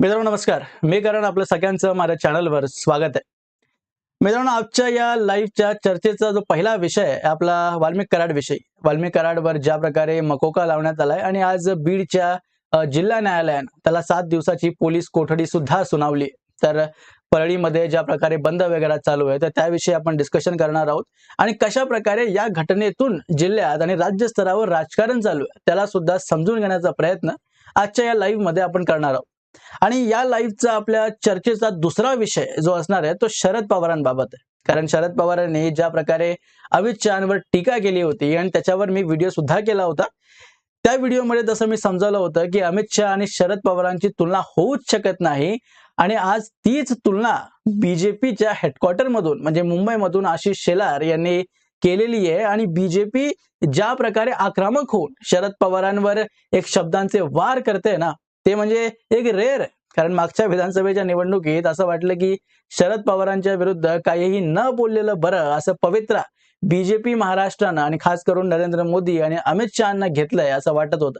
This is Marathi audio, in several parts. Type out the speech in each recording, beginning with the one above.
मित्रांनो नमस्कार. मी कारण आपलं सगळ्यांचं माझ्या चॅनलवर स्वागत आहे. मित्रांनो आजच्या या लाईव्हच्या चर्चेचा जो पहिला विषय आहे आपला वाल्मिक कराड विषय. वाल्मिक कराडवर ज्या प्रकारे मकोका लावण्यात आलाय आणि आज बीडच्या जिल्हा न्यायालयानं त्याला सात दिवसाची पोलीस कोठडी सुद्धा सुनावली तर परळीमध्ये ज्या प्रकारे बंद वगैरे चालू आहे तर त्याविषयी आपण डिस्कशन करणार आहोत. आणि कशा प्रकारे या घटनेतून जिल्ह्यात आणि राज्य स्तरावर राजकारण चालू आहे त्याला सुद्धा समजून घेण्याचा प्रयत्न आजच्या या लाईव्हमध्ये आपण करणार आहोत. आणि या लाईव्हचा आपल्या चर्चेचा दुसरा विषय जो असणार आहे तो शरद पवारांबाबत आहे. कारण शरद पवारांनी ज्या प्रकारे अमित शहावर टीका केली होती आणि त्याच्यावर मी व्हिडिओ सुद्धा केला होता. त्या व्हिडिओमध्ये जसं मी समजावलं होतं की अमित शहा आणि शरद पवारांची तुलना होऊच शकत नाही आणि आज तीच तुलना बीजेपीच्या हेडक्वार्टर मधून म्हणजे मुंबईमधून आशिष शेलार यांनी केलेली आहे आणि बीजेपी ज्या प्रकारे आक्रमक होऊन शरद पवारांवर एक शब्दांचे वार करते ना ते म्हणजे एक रेअर कारण मागच्या विधानसभेच्या निवडणुकीत असं वाटलं की शरद पवारांच्या विरुद्ध काहीही न बोललेलं बरं असं पवित्र बीजेपी महाराष्ट्रानं आणि खास करून नरेंद्र मोदी आणि अमित शहाना घेतलंय असं वाटत होतं.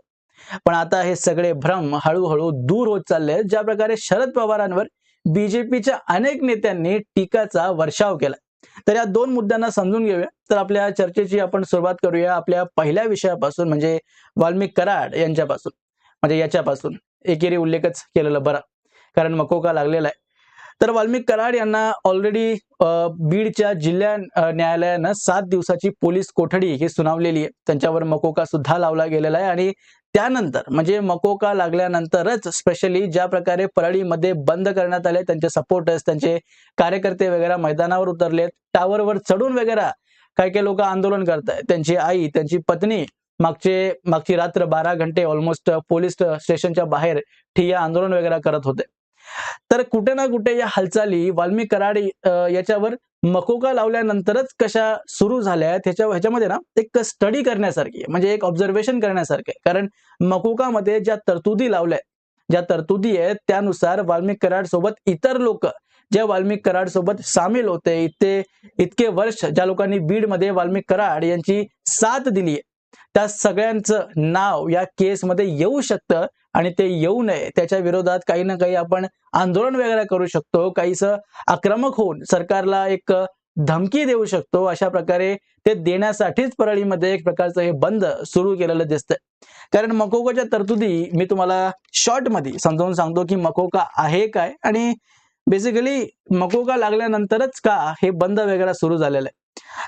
पण आता हे सगळे भ्रम हळूहळू दूर होत चालले आहेत. ज्या प्रकारे शरद पवारांवर बीजेपीच्या अनेक नेत्यांनी टीकाचा वर्षाव केला. तर या दोन मुद्द्यांना समजून घेऊया. तर आपल्या चर्चेची आपण सुरुवात करूया आपल्या पहिल्या विषयापासून म्हणजे वाल्मिक कराड यांच्यापासून म्हणजे याच्यापासून. एकेरी उल्लेखच केलेला बरा. कारण मकोका लागलेला आहे. तर वाल्मिक कराड यांना ऑलरेडी बीडच्या जिल्हा न्यायालयानं सात दिवसाची पोलीस कोठडी ही सुनावलेली आहे. त्यांच्यावर मकोका सुद्धा लावला गेलेला आहे. आणि त्यानंतर म्हणजे मकोका लागल्यानंतरच स्पेशली ज्या प्रकारे परळीमध्ये बंद करण्यात आले त्यांचे सपोर्टर्स त्यांचे कार्यकर्ते वगैरे मैदानावर उतरलेत. टावरवर चढून वगैरे काही काही लोक आंदोलन करतायत. त्यांची आई त्यांची पत्नी मागचे मागची रात्र बारा घंटे ऑलमोस्ट पोलीस स्टेशनच्या बाहेर ठिय्या आंदोलन वगैरे करत होते. तर कुठे ना कुठे या हालचाली वाल्मी कराड याच्यावर मकोका लावल्यानंतरच कशा सुरू झाल्या आहेत ह्याच्यामध्ये ना एक स्टडी करण्यासारखी म्हणजे एक ऑब्झर्वेशन करण्यासारखं आहे. कारण मकोकामध्ये ज्या तरतुदी लावल्या ज्या तरतुदी आहेत त्यानुसार वाल्मिक कराड सोबत इतर लोक ज्या वाल्मिक कराड सोबत सामील होते इतके इतके वर्ष ज्या लोकांनी बीडमध्ये वाल्मिक कराड यांची साथ दिली त्या सगळ्यांचं नाव या केसमध्ये येऊ शकतं आणि ते येऊ नये. त्याच्या विरोधात काही ना काही आपण आंदोलन वगैरे करू शकतो. काहीस आक्रमक होऊन सरकारला एक धमकी देऊ शकतो. अशा प्रकारे ते देण्यासाठीच परळीमध्ये एक प्रकारचं हे बंद सुरू केलेलं दिसतंय. कारण मकोकाच्या तरतुदी मी तुम्हाला शॉर्टमध्ये समजावून सांगतो की मकोका आहे काय? आणि बेसिकली मकोका लागल्यानंतरच का हे बंद वगैरे सुरू झालेलं आहे?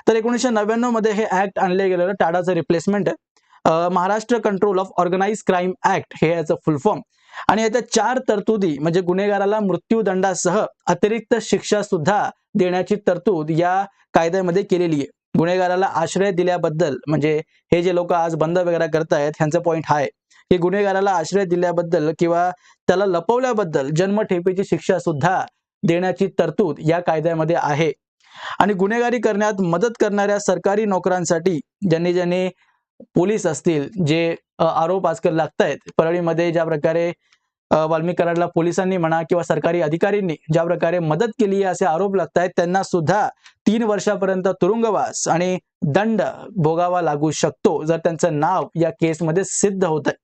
तर एकोणीसशे नव्याण्णवमध्ये हे ऍक्ट आणले गेलेलं टाडाचं रिप्लेसमेंट आहे. Maharashtra control of organise crime act हे याचं फुल फॉर्म आणि याच्या चार तरतुदी म्हणजे गुन्हेगाराला मृत्यूदंडासह अतिरिक्त शिक्षा सुद्धा देण्याची तरतूद या कायद्यामध्ये केलेली आहे. गुन्हेगाराला आश्रय दिल्याबद्दल म्हणजे हे जे लोक आज बंद वगैरे करतायत ह्यांचा पॉईंट हा आहे. की गुन्हेगाराला आश्रय दिल्याबद्दल किंवा त्याला लपवल्याबद्दल जन्मठेपेची शिक्षा सुद्धा देण्याची तरतूद या कायद्यामध्ये आहे. आणि गुन्हेगारी करण्यात मदत करणाऱ्या सरकारी नोकरांसाठी ज्यांनी ज्यांनी पोलीस असतील जे आरोप आजकाल लागतायत परळीमध्ये ज्या प्रकारे अ, कराडला पोलिसांनी म्हणा किंवा सरकारी अधिकाऱ्यांनी ज्या प्रकारे मदत केली आहे असे आरोप लागतायत त्यांना सुद्धा तीन वर्षापर्यंत तुरुंगवास आणि दंड भोगावा लागू शकतो जर त्यांचं नाव या केसमध्ये सिद्ध होत आहे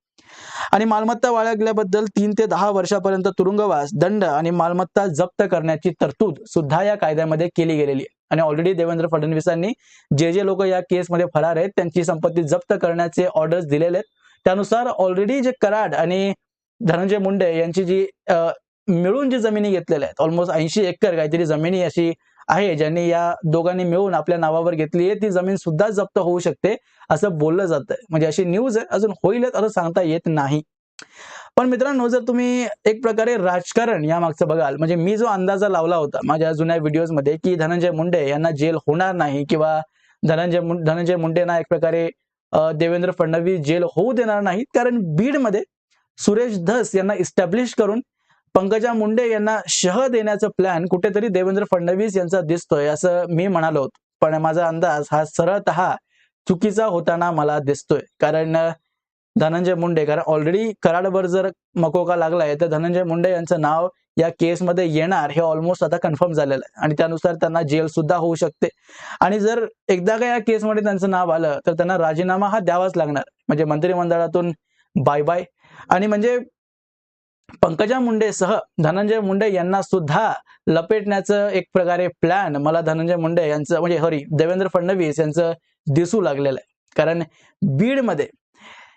आणि मालमत्ता बाळगल्याबद्दल तीन ते दहा वर्षापर्यंत तुरुंगवास दंड आणि मालमत्ता जप्त करण्याची तरतूद सुद्धा या कायद्यामध्ये केली गेलेली आहे. आणि ऑलरेडी देवेंद्र फडणवीसांनी जे जे लोक या केसमध्ये फरार आहेत त्यांची संपत्ती जप्त करण्याचे ऑर्डर्स दिलेले आहेत. त्यानुसार ऑलरेडी जे कराड आणि धनंजय मुंडे यांची जी मिळून जी जमिनी घेतलेल्या आहेत ऑलमोस्ट ऐंशी एकर काहीतरी जमिनी अशी आहे ज्यांनी या दोघांनी मिळून आपल्या नावावर घेतली आहे ती जमीन सुद्धा जप्त होऊ शकते असं बोललं जातं म्हणजे अशी न्यूज आहे अजून होईलच असं सांगता येत नाही. पण मित्रांनो जर तुम्ही एक प्रकारे राजकारण या मागचं बघाल म्हणजे मी जो अंदाजा लावला होता माझ्या जुन्या व्हिडिओजमध्ये की धनंजय मुंडे यांना जेल होणार नाही किंवा धनंजय धनंजय मुंडेंना एक प्रकारे देवेंद्र फडणवीस जेल होऊ देणार नाहीत कारण बीडमध्ये सुरेश धस यांना इस्टॅब्लिश करून पंकजा मुंडे यांना शह देण्याचा प्लॅन कुठेतरी देवेंद्र फडणवीस यांचा दिसतोय असं मी म्हणालो. पण माझा अंदाज हा सरळत चुकीचा होताना मला दिसतोय. कारण धनंजय मुंडे कारण ऑलरेडी कराडवर जर मकोका लागलाय तर धनंजय मुंडे यांचं नाव या केसमध्ये येणार हे ऑलमोस्ट आता कन्फर्म झालेलं आहे. आणि त्यानुसार त्यांना जेल सुद्धा होऊ शकते. आणि जर एकदा का या केसमध्ये त्यांचं नाव आलं तर त्यांना राजीनामा हा द्यावाच लागणार. म्हणजे मंत्रिमंडळातून बाय बाय आणि म्हणजे पंकजा मुंडेसह धनंजय मुंडे यांना सुद्धा लपेटण्याचं एक प्रकारे प्लॅन मला धनंजय मुंडे यांचं म्हणजे हरी देवेंद्र फडणवीस यांचं दिसू लागलेलं आहे. कारण बीडमध्ये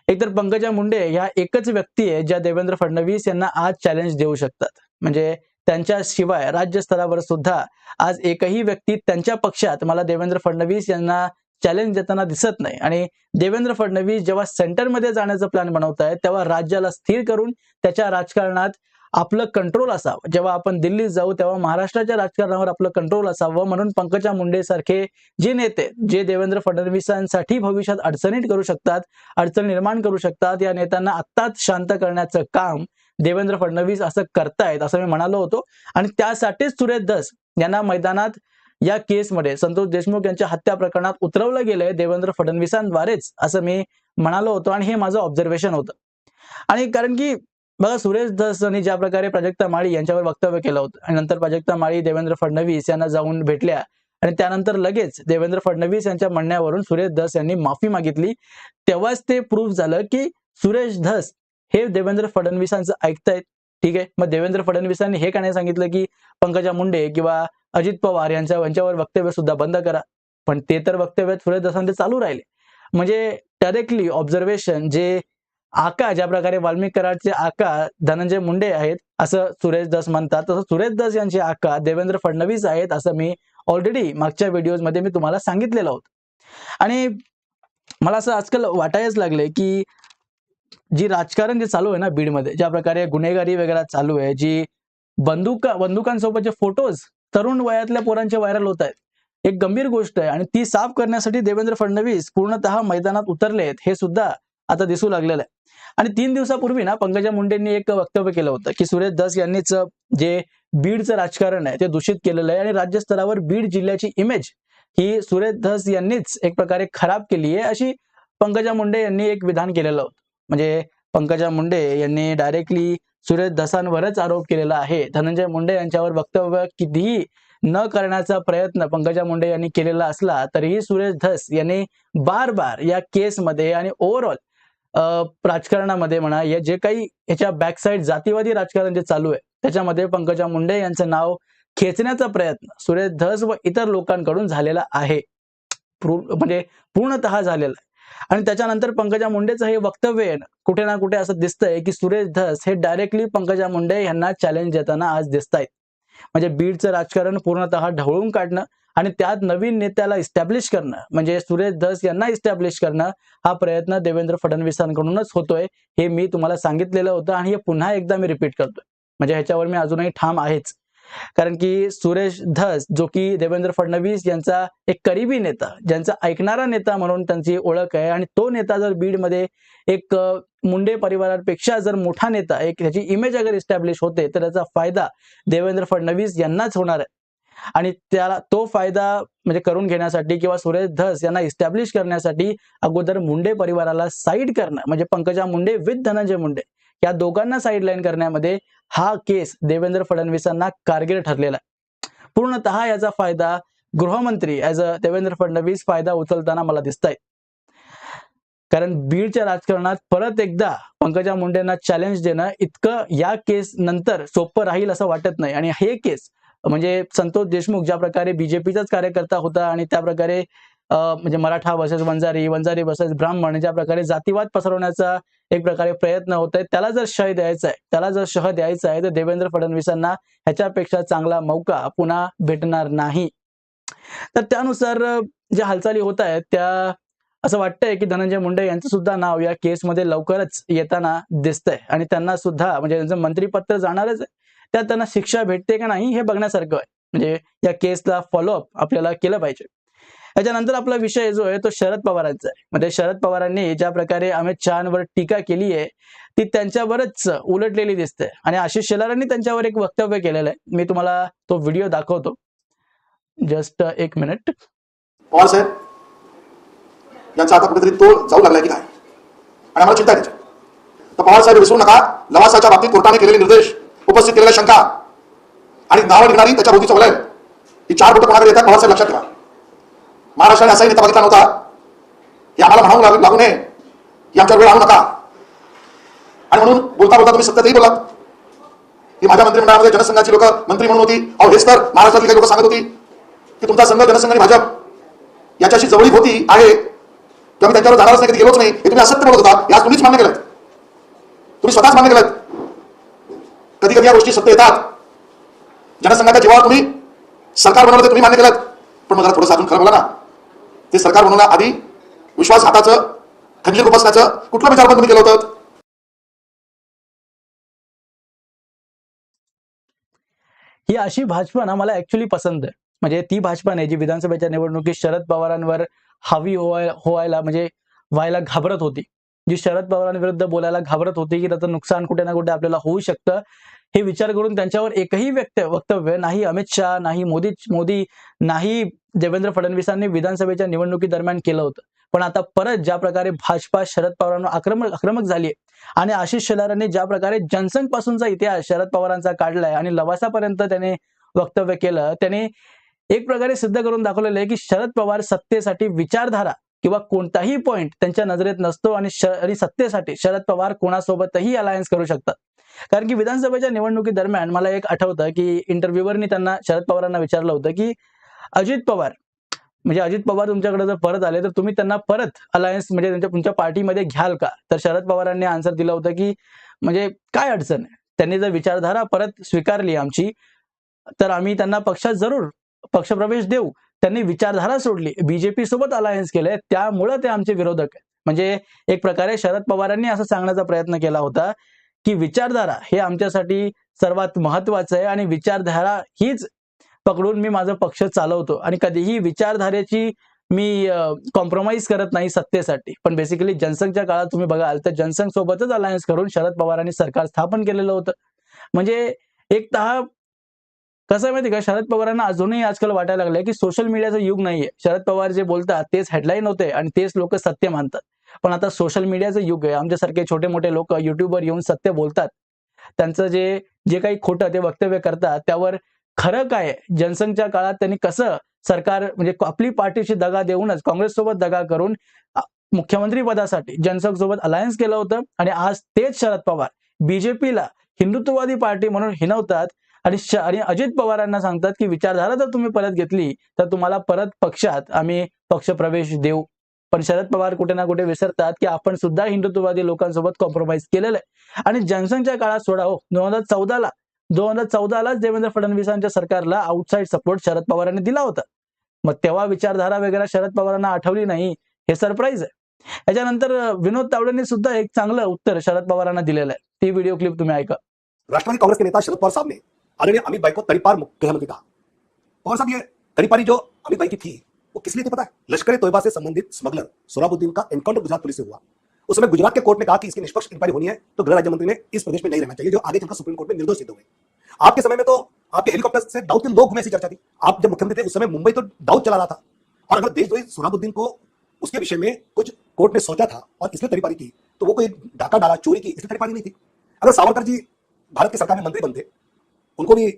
एकतर पंकजा मुंडे ह्या एकच व्यक्ती आहे ज्या देवेंद्र फडणवीस यांना आज चॅलेंज देऊ शकतात. म्हणजे त्यांच्याशिवाय राज्य स्तरावर सुद्धा आज एकही व्यक्ती त्यांच्या पक्षात मला देवेंद्र फडणवीस यांना चॅलेंज देताना दिसत नाही. आणि देवेंद्र फडणवीस जेव्हा सेंटरमध्ये जाण्याचा प्लॅन बनवत आहेत तेव्हा राज्याला स्थिर करून त्याच्या राजकारणात आपलं कंट्रोल असावं. जेव्हा आपण दिल्लीत जाऊ तेव्हा महाराष्ट्राच्या राजकारणावर आपलं कंट्रोल असावं. म्हणून पंकजा मुंडे सारखे जे नेते जे देवेंद्र फडणवीसांसाठी भविष्यात अडचणीत करू शकतात अडचण निर्माण करू शकतात या नेत्यांना आत्ताच शांत करण्याचं काम देवेंद्र फडणवीस असं करतायत असं मी म्हणालो होतो. आणि त्यासाठीच सुरेश दस यांना मैदानात या केसमध्ये संतोष देशमुख यांच्या हत्या प्रकरणात उतरवलं गेलंय देवेंद्र फडणवीसांद्वारेच असं मी म्हणालो होतो आणि हे माझं ऑब्झर्वेशन होतं. आणि कारण की बघा सुरेश धस यांनी ज्या प्रकारे प्राजक्ता माळी यांच्यावर वक्तव्य केलं होतं आणि नंतर प्राजक्ता माळी देवेंद्र फडणवीस यांना जाऊन भेटल्या आणि त्यानंतर लगेच देवेंद्र फडणवीस यांच्या म्हणण्यावरून सुरेश धस यांनी माफी मागितली. तेव्हाच ते प्रूफ झालं की सुरेश धस हे देवेंद्र फडणवीसांचं ऐकतायत. ठीक आहे. मग देवेंद्र फडणवीसांनी हे का नाही सांगितलं की पंकजा मुंडे किंवा अजित पवार यांच्या यांच्यावर वक्तव्य सुद्धा बंद करा. पण ते तर वक्तव्य सुरेश धसांचे चालू राहिले. म्हणजे डायरेक्टली ऑब्झर्वेशन जे आका ज्या प्रकारे वाल्मिक कराडचे आका धनंजय मुंडे आहेत असं सुरेश दास म्हणतात तसं सुरेश दास यांचे आका देवेंद्र फडणवीस आहेत असं मी ऑलरेडी मागच्या व्हिडिओजमध्ये मी तुम्हाला सांगितलेलं होतं. आणि मला असं आजकाल वाटायच लागले की जी राजकारण जे चालू आहे ना बीडमध्ये ज्या प्रकारे गुन्हेगारी वगैरे चालू आहे जी बंदुका बंदुकांसोबतचे फोटोज तरुण वयातल्या पोरांचे व्हायरल होत आहेत एक गंभीर गोष्ट आहे आणि ती साफ करण्यासाठी देवेंद्र फडणवीस पूर्णतः मैदानात उतरले आहेत हे सुद्धा आता दिसू लागलेलं आहे. आणि तीन दिवसापूर्वी ना पंकजा मुंडेंनी एक वक्तव्य केलं होतं की सुरेश दस यांनीच जे बीडचं राजकारण आहे ते दूषित केलेलं आहे आणि राज्य स्तरावर बीड जिल्ह्याची इमेज ही सुरेश धस यांनीच एक प्रकारे खराब केली आहे अशी पंकजा मुंडे यांनी एक विधान केलेलं होतं. म्हणजे पंकजा मुंडे यांनी डायरेक्टली सुरेश धसांवरच आरोप केलेला आहे. धनंजय मुंडे यांच्यावर वक्तव्य कितीही न करण्याचा प्रयत्न पंकजा मुंडे यांनी केलेला असला तरीही सुरेश धस यांनी बार बार या केसमध्ये आणि ओव्हरऑल राजकारणामध्ये म्हणा या जे काही याच्या बॅकसाईड जातीवादी राजकारण जे चालू आहे त्याच्यामध्ये पंकजा मुंडे यांचं नाव खेचण्याचा प्रयत्न सुरेश धस व इतर लोकांकडून झालेला आहे. म्हणजे पूर्णतः झालेला आहे. आणि त्याच्यानंतर पंकजा मुंडेचं हे वक्तव्य कुठे ना कुठे असं दिसतंय की सुरेश धस हे डायरेक्टली पंकजा मुंडे यांना चॅलेंज देताना आज दिसत आहेत म्हणजे बीडचं राजकारण पूर्णतः ढवळून काढणं आणि त्यात नवीन नेत्याला इस्टॅब्लिश करणं म्हणजे सुरेश धस यांना इस्टॅब्लिश करणं हा प्रयत्न देवेंद्र फडणवीसांकडूनच होतोय हे मी तुम्हाला सांगितलेलं होतं आणि हे पुन्हा एकदा मी रिपीट करतोय. म्हणजे ह्याच्यावर मी अजूनही ठाम आहेच. कारण की सुरेश धस जो की देवेंद्र फडणवीस यांचा एक करीबी नेता ज्यांचा ऐकणारा नेता म्हणून त्यांची ओळख आहे आणि तो नेता जर बीडमध्ये एक मुंडे परिवारापेक्षा जर मोठा नेता एक त्याची इमेज अगर इस्टॅब्लिश होते तर त्याचा फायदा देवेंद्र फडणवीस यांनाच होणार आहे. आणि त्याला तो फायदा म्हणजे करून घेण्यासाठी किंवा सुरेश धस यांना इस्टॅब्लिश करण्यासाठी अगोदर मुंडे परिवाराला साईड करणं म्हणजे पंकजा मुंडे विथ धनंजय मुंडे या दोघांना साईडलाईन करण्यामध्ये हा केस देवेंद्र फडणवीसांना कारगिर ठरलेला आहे. पूर्णतः याचा फायदा गृहमंत्री ऍज अ देवेंद्र फडणवीस फायदा उचलताना मला दिसत आहे कारण बीडच्या राजकारणात परत एकदा पंकजा मुंडेंना चॅलेंज देणं इतकं या केस नंतर सोपं राहील असं वाटत नाही. आणि हे केस म्हणजे संतोष देशमुख ज्या प्रकारे बीजेपीचाच कार्यकर्ता होता आणि त्या प्रकारे म्हणजे मराठा वर्सेस वंजारी वंजारी वर्सेस ब्राह्मण ज्या प्रकारे जातीवाद पसरवण्याचा एक प्रकारे प्रयत्न होत आहे त्याला जर शह द्यायचा आहे त्याला जर शह द्यायचा आहे तर देवेंद्र फडणवीसांना ह्याच्यापेक्षा चांगला मौका पुन्हा भेटणार नाही. तर त्यानुसार ज्या हालचाली होत आहेत त्या असं वाटतंय की धनंजय मुंडे यांचं सुद्धा नाव या केसमध्ये लवकरच येताना दिसतंय. आणि त्यांना सुद्धा म्हणजे त्यांचं मंत्रीपत्र जाणारच आहे त्यात त्यांना शिक्षा भेटते का नाही हे बघण्यासारखं आहे. म्हणजे या केसला फॉलोअप आपल्याला केलं पाहिजे. याच्यानंतर आपला विषय जो आहे तो शरद पवारांचा आहे. म्हणजे शरद पवारांनी ज्या प्रकारे अमित शहावर टीका केली आहे ती त्यांच्यावरच उलटलेली दिसते. आणि आशिष शेलारांनी त्यांच्यावर एक वक्तव्य केलेलं आहे. मी तुम्हाला तो व्हिडिओ दाखवतो. जस्ट एक मिनिट. पवार साहेब यांचा आता कुठेतरी तो जाऊ लागला की काय? आणि आम्हाला चिंता त्याची. तर पवार साहेब विसरू नका. लवासाच्या बाबतीत कोर्टाने केलेले निर्देश उपस्थित केलेल्या शंका. आणि नावं निघणारी त्याच्या भोवतीचं वलय ही चार बोटं कोणाकडे येतात पवार साहेब लक्षात ठेवा. महाराष्ट्राने असाही नेता बघितला नव्हता. हे आम्हाला म्हणावं लागू लागू नये. की आमच्या वेळ आणू नका. आणि म्हणून बोलता बोलता तुम्ही सत्यातही बोलात की माझ्या मंत्रिमंडळामध्ये जनसंघाची लोक मंत्री म्हणून होती. अहो हेच तर महाराष्ट्रातली काही लोक सांगत होती की तुमचा संघ जनसंघ आणि भाजप याच्याशी जवळीक होती आहे. तेव्हा मी त्यांच्यावर जाणारच नाही कधी गेलोच नाही. हे तुम्ही असत्य बोलत होता. याच तुम्हीच मान्य केलं तुम्ही स्वतःच मान्य केलं कधी कधी या गोष्टी सत्य येतात. जनसंघाच्या जीवावर तुम्ही सरकार बनवलं तुम्ही मान्य केलं पण मला थोडंसं अजून खरं बोला ना. ते सरकार बनवण्याआधी विश्वासघाताचं खंजीर उपसण्याचं कुठलं विचार पण तुम्ही केलं होतं? ही अशी भाजपा ना मला ऍक्च्युली पसंत आहे. म्हणजे ती भाजपा नाही जी विधानसभेच्या निवडणुकीत शरद पवारांवर हावी होवायला म्हणजे व्हायला घाबरत होती. जी शरद पवारांविरुद्ध बोलायला घाबरत होती की त्याचं नुकसान कुठे ना कुठे आपल्याला होऊ शकतं. हे विचार करून त्यांच्यावर एकही व्यक्त वक्तव्य नाही अमित शहा नाही मोदी मोदी नाही देवेंद्र फडणवीसांनी विधानसभेच्या निवडणुकी दरम्यान केलं होतं. पण आता परत ज्या प्रकारे भाजपा शरद पवारांवर आक्रमक आक्रमक झाली आणि आशिष शेलारांनी ज्या प्रकारे जनसंघ पासूनचा इतिहास शरद पवारांचा काढलाय आणि लवासापर्यंत त्याने वक्तव्य केलं त्याने एक प्रकारे सिद्ध करून दाखवलेलं आहे की शरद पवार सत्तेसाठी विचारधारा किंवा कोणताही पॉइंट त्यांच्या नजरेत नसतो आणि आणि सत्तेसाठी शरद पवार कोणासोबतही अलायन्स करू शकतात. कारण की विधानसभेच्या निवडणुकी दरम्यान मला एक आठवतं की इंटरव्ह्यूवरनी त्यांना शरद पवारांना विचारलं होतं की अजित पवार म्हणजे अजित पवार तुमच्याकडे जर परत आले तर तुम्ही त्यांना परत अलायन्स म्हणजे त्यांच्या तुमच्या पार्टीमध्ये घ्याल का? तर शरद पवारांनी आन्सर दिलं होतं की म्हणजे काय अडचण आहे? त्यांनी जर विचारधारा परत स्वीकारली आमची तर आम्ही त्यांना पक्षात जरूर पक्षप्रवेश देऊ. त्यांनी विचारधारा सोडली. बीजेपी सोबत अलायन्स केलंय त्यामुळं ते आमचे विरोधक आहेत. म्हणजे एक प्रकारे शरद पवारांनी असं सांगण्याचा प्रयत्न केला होता. की विचारधारा हे आमच्यासाठी सर्वात महत्वाचं आहे आणि विचारधारा हीच पकडून मी माझा पक्ष चालवतो. आणि कधीही विचारधारेची मी कॉम्प्रोमाइज करत नाही सत्तेसाठी. पण बेसिकली जनसंघच्या काळात तुम्ही बघाल तर जनसंघ सोबतच अलायन्स करून शरद पवारांनी सरकार स्थापन केलेलं होतं. म्हणजे एक तर कसं आहे माहिती का? शरद पवारांना अजूनही आजकाल वाटायला लागलंय की सोशल मीडियाचं युग नाहीये. शरद पवार जे बोलतात तेच हेडलाईन होते आणि तेच लोक सत्य मानतात. पण आता सोशल मीडियाचं युग आहे. आमच्यासारखे छोटे मोठे लोक युट्यूबवर येऊन सत्य बोलतात. त्यांचं जे जे काही खोटं ते वक्तव्य करतात त्यावर खरं काय जनसंघच्या काळात त्यांनी कसं सरकार म्हणजे आपली पार्टीशी दगा देऊनच काँग्रेस सोबत दगा करून मुख्यमंत्री पदासाठी जनसंघ सोबत अलायन्स केलं होतं आणि आज तेच शरद पवार. बीजेपीला हिंदुत्ववादी पार्टी म्हणून हिनवतात आणि आणि अजित पवारांना सांगतात की विचारधारा जर तुम्ही परत घेतली तर तुम्हाला परत पक्षात आम्ही पक्षप्रवेश देऊ. पण शरद पवार कुठे ना कुठे विसरतात की आपण सुद्धा हिंदुत्ववादी लोकांसोबत कॉम्प्रोमाइज केलेलं आहे. आणि जनसंघच्या काळात सोडा हो दोन हजार चौदाला दोन हजार चौदालाच देवेंद्र फडणवीसांच्या सरकारला आउटसाईड सपोर्ट शरद पवारांनी दिला होता. मग तेव्हा विचारधारा वगैरे शरद पवारांना आठवली नाही हे सरप्राईज आहे. याच्यानंतर विनोद तावडेंनी सुद्धा एक चांगलं उत्तर शरद पवारांना दिलेलं आहे. ती व्हिडिओ क्लिप तुम्ही ऐका. राष्ट्रवादी कांग्रेस के नेता शरद पवार साहब ने आदरणीय अमित भाई को तड़ीपार कहा. पवार साहब ये तड़ीपारी जो अमित भाई की थी वो किस लिए थी पता है? लश्कर तोयबा से संबंधित स्मगलर सोराबुद्दीन का एनकाउंटर गुजरात पुलिस से हुआ। उस समय गुजरात के कोर्ट ने कहा कि इसकी निष्पक्ष इंक्वायरी होनी है तो गृह राज्य मंत्री ने इस प्रदेश में नहीं रहना चाहिए, जो आगे चलकर सुप्रीम कोर्ट में निर्दोष सिद्ध हुए आपके समय में तो आपके हेलीकॉप्टर से दाऊद के लोग घूमे ऐसी चर्चा थी। आप जब मुख्यमंत्री थे, उस समय मुंबई तो दाऊद चला रहा था। और अगर देशद्रोही सोराबुद्दीन को उसके विषय में कुछ कोर्ट ने सोचा था और इसलिए तड़ीपारी की तो वो कोई डाका डाला, चोरी की इसलिए तड़ीपारी नहीं थी। अगर सावरकर जी भारत की सरकार में मंत्री बनते, उनको भी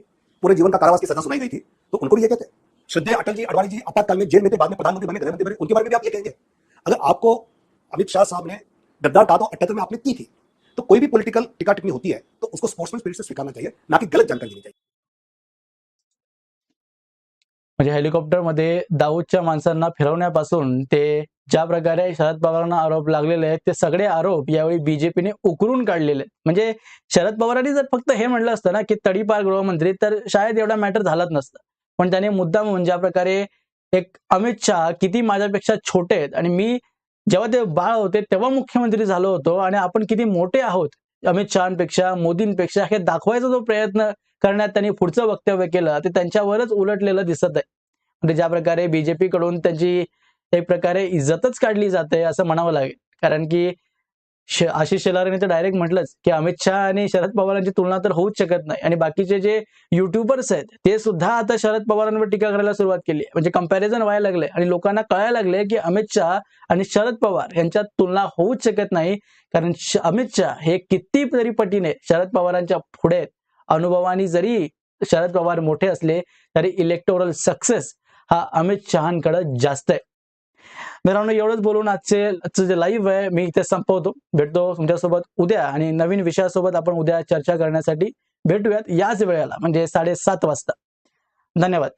पूरे जीवन का कारावास की सजा सुनाई गई थी तो उनको भी ये कहते। श्रद्धे अटल जी अडवाणी जी आपातकाल में जेल में थे बाद में प्रधानमंत्री बने गृहमंत्री बने उनके बारे में भी आप ये कहेंगे। अगर आपको अमित शाह साहब ने गद्दार कहा तो अठहत्तर में आपने की थी तो कोई भी पॉलिटिकल टिका टिकनी होती है तो उसको स्पोर्ट्समैन स्पिरिट से स्वीकारना चाहिए ना कि गलत जानकारी देनी चाहिए। म्हणजे हेलिकॉप्टरमध्ये दाऊदच्या माणसांना फिरवण्यापासून ते ज्या प्रकारे शरद पवारांना आरोप लागलेले आहेत ते सगळे आरोप यावेळी बीजेपीने उकरून काढलेले म्हणजे शरद पवारांनी जर फक्त हे म्हणलं असतं ना की तडीपार गृहमंत्री तर शायद एवढा मॅटर झालाच नसतं. पण त्याने मुद्दाम म्हणून ज्या प्रकारे एक अमित शहा किती माझ्यापेक्षा छोटे आहेत आणि मी जेव्हा ते बाळ होते तेव्हा मुख्यमंत्री झालो होतो आणि आपण किती मोठे आहोत अमित शहापेक्षा मोदींपेक्षा हे दाखवायचा जो प्रयत्न करण्यात त्यांनी पुढचं वक्तव्य केलं ते त्यांच्यावरच उलटलेलं दिसत आहे. म्हणजे ज्या प्रकारे बीजेपी कडून त्यांची एक प्रकारे इज्जतच काढली जाते असं म्हणावं लागेल. कारण की आशिष शेलारांनी तर डायरेक्ट म्हटलंच की अमित शहा आणि शरद पवारांची तुलना तर होऊच शकत नाही. आणि बाकीचे जे युट्यूबर्स आहेत ते सुद्धा आता शरद पवारांवर टीका करायला सुरुवात केली म्हणजे कंपॅरिझन व्हायला लागले आणि लोकांना कळायला लागले की अमित शहा आणि शरद पवार यांच्यात तुलना होऊच शकत नाही. कारण अमित शहा हे किती तरी पटीने शरद पवारांच्या पुढे अनुभवानी जरी शरद पवार मोठे असले तरी इलेक्टोरल सक्सेस हा अमित शहाकडे जास्त आहे. मित्रांनो एवढंच बोलून आजचे आजचं जे लाईव्ह आहे मी इथे संपवतो. भेटतो तुमच्यासोबत उद्या आणि नवीन विषयासोबत आपण उद्या चर्चा करण्यासाठी भेटूयात याच वेळेला म्हणजे साडेसात वाजता. धन्यवाद.